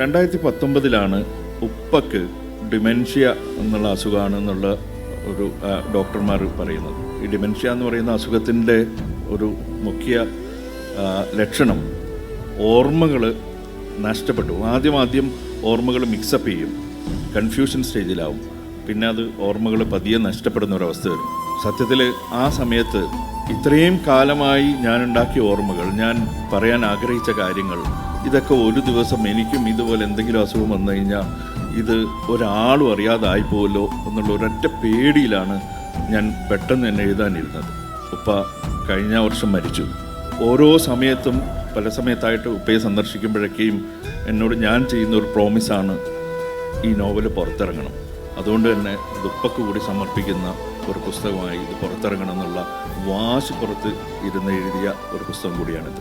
രണ്ടായിരത്തി പത്തൊമ്പതിലാണ് ഉപ്പക്ക് ഡിമെൻഷ്യ എന്നുള്ള അസുഖമാണെന്നുള്ള ഒരു ഡോക്ടർമാർ പറയുന്നത്. ഈ ഡിമെൻഷ്യ എന്ന് പറയുന്ന അസുഖത്തിന്റെ ഒരു മുഖ്യ ലക്ഷണം ഓർമ്മകൾ നഷ്ടപ്പെട്ടു. ആദ്യം ആദ്യം ഓർമ്മകൾ മിക്സപ്പ് ചെയ്യും. കൺഫ്യൂഷൻ സ്റ്റേജിലാവും പിന്നെ അത് ഓർമ്മകൾ പതിയെ നഷ്ടപ്പെടുന്ന ഒരവസ്ഥ വരും. സത്യത്തിൽ ആ സമയത്ത് ഇത്രയും കാലമായി ഞാൻ ഉണ്ടാക്കിയ ഓർമ്മകൾ ഞാൻ പറയാൻ ആഗ്രഹിച്ച കാര്യങ്ങൾ ഇതൊക്കെ ഒരു ദിവസം എനിക്കും ഇതുപോലെ എന്തെങ്കിലും അസുഖം വന്നു കഴിഞ്ഞാൽ ഇത് ഒരാളും അറിയാതായി പോവല്ലോ എന്നുള്ള ഒരൊറ്റ പേടിയിലാണ് ഞാൻ പെട്ടെന്ന് തന്നെ എഴുതാനിരുന്നത്. ഉപ്പ കഴിഞ്ഞ വർഷം മരിച്ചു. ഓരോ സമയത്തും പല സമയത്തായിട്ട് ഉപ്പയെ സന്ദർശിക്കുമ്പോഴൊക്കെയും എന്നോട് ഞാൻ ചെയ്യുന്ന ഒരു പ്രോമിസാണ് ഈ നോവൽ പുറത്തിറങ്ങണം. അതുകൊണ്ട് തന്നെ ഇത് ഉപ്പക്ക് കൂടി സമർപ്പിക്കുന്ന ഒരു പുസ്തകമായി ഇത് പുറത്തിറങ്ങണം എന്നുള്ള വാശി പുറത്ത് ഇരുന്ന് എഴുതിയ ഒരു പുസ്തകം കൂടിയാണിത്.